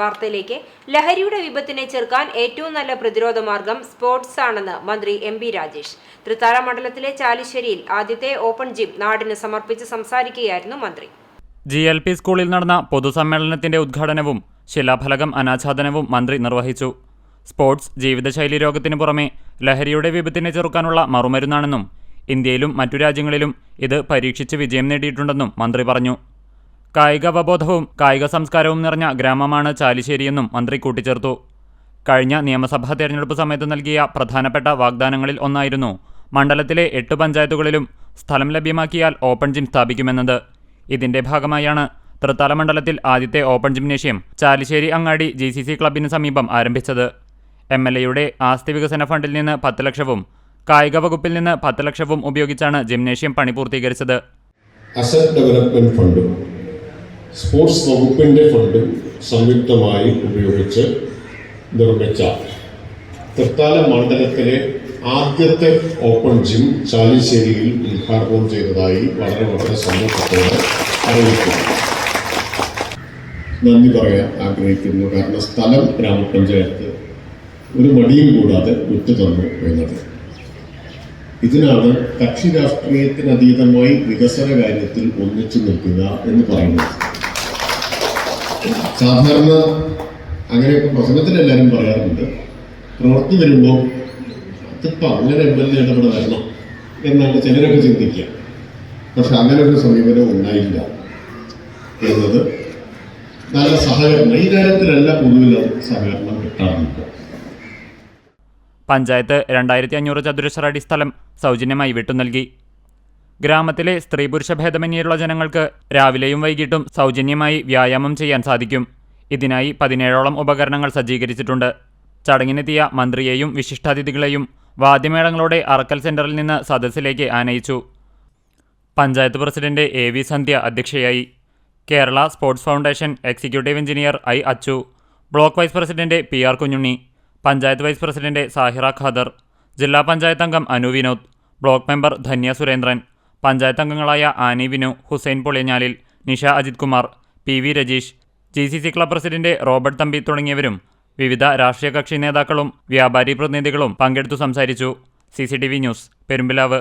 വാർത്തയിലേക്ക്. ലഹരിയുടെ വിപത്തിനെ ചെറുക്കാൻ ഏറ്റവും നല്ല പ്രതിരോധ മാർഗം സ്പോർട്സ് ആണെന്ന് മന്ത്രി എം ബി രാജേഷ്. തൃത്താല മണ്ഡലത്തിലെ ചാലിശ്ശേരിയിൽ ആദ്യത്തെ ഓപ്പൺ ജിം നാടിന് സമർപ്പിച്ച് സംസാരിക്കുകയായിരുന്നു മന്ത്രി. ജി എൽ പി സ്കൂളിൽ നടന്ന പൊതുസമ്മേളനത്തിന്റെ ഉദ്ഘാടനവും ശിലാഫലകം അനാച്ഛാദനവും മന്ത്രി നിർവഹിച്ചു. സ്പോർട്സ് ജീവിതശൈലി രോഗത്തിന് പുറമെ ലഹരിയുടെ വിപത്തിനെ ചെറുക്കാനുള്ള മറുമരുന്നാണെന്നും ഇന്ത്യയിലും മറ്റു രാജ്യങ്ങളിലും ഇത് പരീക്ഷിച്ച് വിജയം നേടിയിട്ടുണ്ടെന്നും മന്ത്രി പറഞ്ഞു. കായിക അവബോധവും കായിക സംസ്കാരവും നിറഞ്ഞ ഗ്രാമമാണ് ചാലിശ്ശേരിയെന്നും മന്ത്രി കൂട്ടിച്ചേർത്തു. കഴിഞ്ഞ നിയമസഭാ തെരഞ്ഞെടുപ്പ് സമയത്ത് നൽകിയ പ്രധാനപ്പെട്ട വാഗ്ദാനങ്ങളിൽ ഒന്നായിരുന്നു മണ്ഡലത്തിലെ എട്ട് പഞ്ചായത്തുകളിലും സ്ഥലം ലഭ്യമാക്കിയാൽ ഓപ്പൺ ജിം സ്ഥാപിക്കുമെന്നത്. ഇതിന്റെ ഭാഗമായാണ് തൃത്താല മണ്ഡലത്തിൽ ആദ്യത്തെ ഓപ്പൺ ജിംനേഷ്യം ചാലിശ്ശേരി അങ്ങാടി ജി സി സി ക്ലബിന് സമീപം ആരംഭിച്ചത്. എം എൽ എയുടെ ആസ്തി വികസന ഫണ്ടിൽ നിന്ന് പത്ത് ലക്ഷവും കായിക വകുപ്പിൽ നിന്ന് പത്ത് ലക്ഷവും ഉപയോഗിച്ചാണ് ജിംനേഷ്യം പണി പൂർത്തീകരിച്ചത്. അസറ്റ് ഡെവലപ്മെന്റ് ഫണ്ടും സ്പോർട്സ് വകുപ്പിന്റെ ഫണ്ടും സംയുക്തമായി ഉപയോഗിച്ച് നിർമ്മിച്ച തൃത്താല മണ്ഡലത്തിലെ ആദ്യത്തെ ഓപ്പൺ ജിം ചാലിശ്ശേരിയിൽ ഉദ്ഘാടനം ചെയ്തതായി വളരെ വളരെ സന്തോഷത്തോടെ അറിയിക്കുന്നു. നന്ദി പറയാൻ ആഗ്രഹിക്കുന്നു. കാരണം സ്ഥലം ഗ്രാമപഞ്ചായത്ത് ഒരു മടിയും കൂടാതെ വിട്ടു തന്നു എന്നത്. ഇതിനാണ് കക്ഷി രാഷ്ട്രീയത്തിനതീതമായി വികസന കാര്യത്തിൽ ഒന്നിച്ചു നിൽക്കുക എന്ന് പറയുന്നത് സാധാരണ അങ്ങനെയൊക്കെ പ്രസംഗത്തിൽ എല്ലാവരും പറയാറുണ്ട് പ്രവൃത്തി വരുമ്പോൾ അങ്ങനെ എം എൽ എ ഇടപെടെ വരണം എന്നാണ് ചിലരൊക്കെ ചിന്തിക്കുക. പക്ഷെ അങ്ങനെ ഒരു സമീപനം ഉണ്ടായില്ല എന്നത് നല്ല സഹകരണം. ഈ കാര്യത്തിലല്ല പൊതുവിൽ സഹകരണം കിട്ടാറുണ്ട്. പഞ്ചായത്ത് രണ്ടായിരത്തി അഞ്ഞൂറ് ചതുരശ്ര അടി സ്ഥലം സൗജന്യമായി വിട്ടു നൽകി. ഗ്രാമത്തിലെ സ്ത്രീ പുരുഷ ഭേദമന്യേയുള്ള ജനങ്ങൾക്ക് രാവിലെയും വൈകിട്ടും സൗജന്യമായി വ്യായാമം ചെയ്യാൻ സാധിക്കും. ഇതിനായി പതിനേഴോളം ഉപകരണങ്ങൾ സജ്ജീകരിച്ചിട്ടുണ്ട്. ചടങ്ങിനെത്തിയ മന്ത്രിയെയും വിശിഷ്ടാതിഥികളെയും വാദ്യമേളങ്ങളോടെ അറക്കൽ സെന്ററിൽ നിന്ന് സദസ്സിലേക്ക് ആനയിച്ചു. Panchayat president A V Sandhya അധ്യക്ഷയായി. Kerala sports foundation executive engineer I Achu. Block vice president P R Kunjunni. Panchayat vice president Sahira Khader ജില്ലാ പഞ്ചായത്ത് അംഗം അനു വിനോദ് ബ്ലോക്ക് മെമ്പർ ധന്യ സുരേന്ദ്രൻ പഞ്ചായത്ത് അംഗങ്ങളായ Ani Vinu Hussain Poliyanjalil Nisha Ajith Kumar P V Rajeesh G C C club president Robert Thampi തുടങ്ങിയവരും വിവിധ രാഷ്ട്രീയ കക്ഷി നേതാക്കളും വ്യാപാരി പ്രതിനിധികളും പങ്കെടുത്തു സംസാരിച്ചു. C news Perumpilavu.